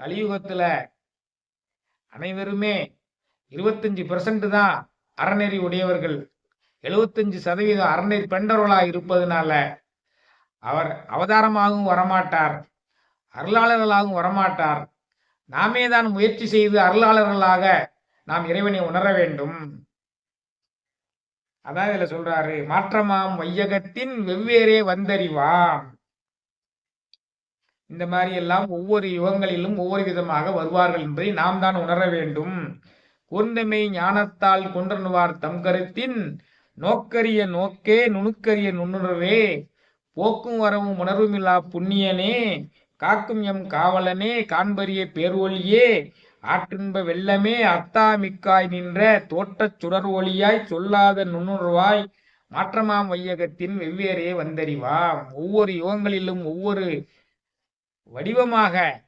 கலியுகத்துல அனைவருமே இருபத்தஞ்சு பெர்சன்ட் தான் அறநெறி உடையவர்கள். எழுபத்தஞ்சு சதவீதம் அறநெறி பெண்டவர்களாக இருப்பதனால அவர் அவதாரமாகவும் வரமாட்டார். அருளாளர்களாகவும் வரமாட்டார். நாமே தான் முயற்சி செய்து அருளாளர்களாக நாம் இறைவனை உணர வேண்டும். அதான் இதுல சொல்றாரு மாற்றமாம் வையகத்தின் வெவ்வேறே வந்தறிவாம். இந்த மாதிரி எல்லாம் ஒவ்வொரு யுகங்களிலும் ஒவ்வொரு விதமாக வருவார்கள் என்பதை நாம் தான் உணர வேண்டும். கூர்ந்தமை ஞானத்தால் கொன்றனுவார் தம் கருத்தின் நோக்கரிய நோக்கே நுணுக்கரிய நுண்ணுணர்வே. போக்கும் வரவும் உணர்வுமில்லா புண்ணியனே. காக்கும் எம் காவலனே காண்பரிய பேர்வொழியே. ஆற்றின்ப வெள்ளமே அத்தாமிக்காய் நின்ற தோட்டச் சுடர் ஒளியாய் சொல்லாத நுண்ணுணர்வாய் மாற்றமாம் வையகத்தின் வெவ்வேறே வந்தறிவாம். ஒவ்வொரு யுகங்களிலும் ஒவ்வொரு வடிவமாக